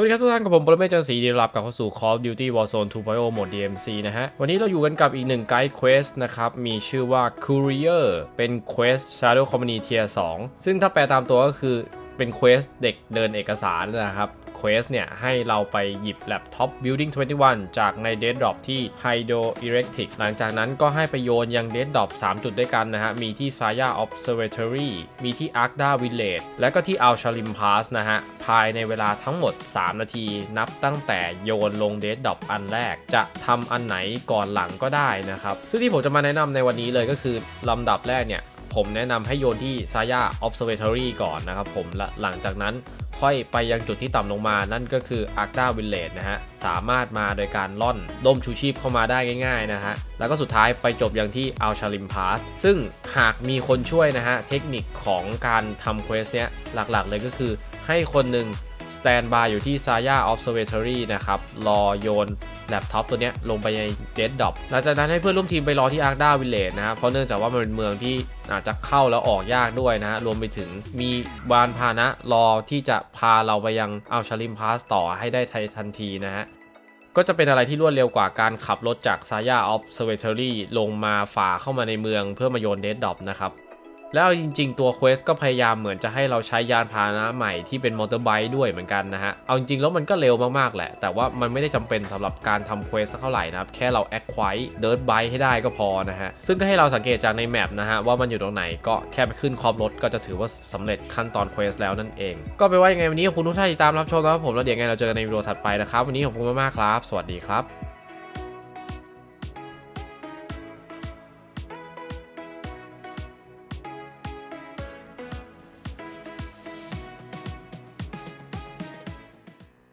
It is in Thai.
วัสดีครับทุกท่านกับผมปรเมศจันทร์ศรีดีรับกับเข้าสู่ Call of Duty Warzone 2.0 โหมด DMC นะฮะ วันนี้เราอยู่กันกับอีกหนึ่งไกด์เควสนะครับ มีชื่อว่า Courier เป็นเควส Shadow Company Tier 2 ซึ่งถ้าแปลตามตัวก็คือเป็นเควสเด็กเดินเอกสารนะครับ เควสเนี่ยให้เราไปหยิบแล็ปท็อป Building 21 จากใน Dead Drop ที่ Hydro Electric หลังจากนั้นก็ให้ไปโยนยัง Dead Drop 3 จุดด้วยกันนะฮะ มีที่ Saya Observatory มีที่ Arda Village และก็ที่ Al Shalim Pass นะฮะ ภายในเวลาทั้งหมด 3 นาที นับตั้งแต่โยนลง Dead Drop อันแรก จะทำอันไหนก่อนหลังก็ได้นะครับ ซึ่งที่ผมจะมาแนะนำในวันนี้เลยก็คือลำดับแรกเนี่ย ผมแนะนำให้โยนที่ Saya Observatory ก่อนนะครับผมและหลังจากนั้นค่อยไปยังจุดที่ต่ำลงมา นั่นก็คือ Arda Village นะฮะ สามารถมาโดยการล่อนด้มชูชีพเข้ามาได้ง่ายๆนะฮะ แล้วก็สุดท้ายไปจบยังที่ Al Shalim Pass ซึ่งหากมีคนช่วยนะฮะ เทคนิคของการทำเควสเนี้ยหลักๆเลยก็คือให้คนหนึ่ง สแตนบายอยู่ที่ Saya Observatory นะครับ รอโยนแล็ปท็อปตัวเนี้ยลงไปใน Dead Drop หลังจากนั้นให้เพื่อนร่วมทีมไปรอที่ Arda Village นะฮะเพราะเนื่องจากว่ามันเป็นเมืองที่อาจจะเข้าแล้วออกยากด้วยนะฮะ รวมไปถึงมีบานพานะรอที่จะพาเราไปยังอัลชาลิมพาสต่อให้ได้ทันทีนะฮะก็จะเป็นอะไรที่รวดเร็วกว่าการขับรถจาก Saya Observatory ลงมาฝ่าเข้ามาในเมืองเพื่อมาโยน Dead Drop นะครับ แล้วจริง ๆ ตัวเควสก็พยายามเหมือนจะให้เราใช้ยานพาหนะใหม่ที่เป็นมอเตอร์ไบค์ด้วยเหมือนกันนะฮะ เอาจริงๆแล้วมันก็เร็วมากๆแหละ แต่ว่ามันไม่ได้จำเป็นสำหรับการทำเควสเท่าไหร่นะครับ แค่เราแอคควายเดิร์ดไบค์ให้ได้ก็พอนะฮะ ซึ่งก็ให้เราสังเกตจากในแมปนะฮะ ว่ามันอยู่ตรงไหนก็แค่ไปขึ้นขอบรถก็จะถือว่าสำเร็จขั้นตอนเควสแล้วนั่นเอง ก็ไปว่ายังไงวันนี้ขอบคุณทุกท่านที่ตามรับชมนะครับผมแล้วเดี๋ยวไงเราเจอกันในวิดีโอถัดไปนะครับวันนี้ขอบคุณมากๆครับ สวัสดีครับ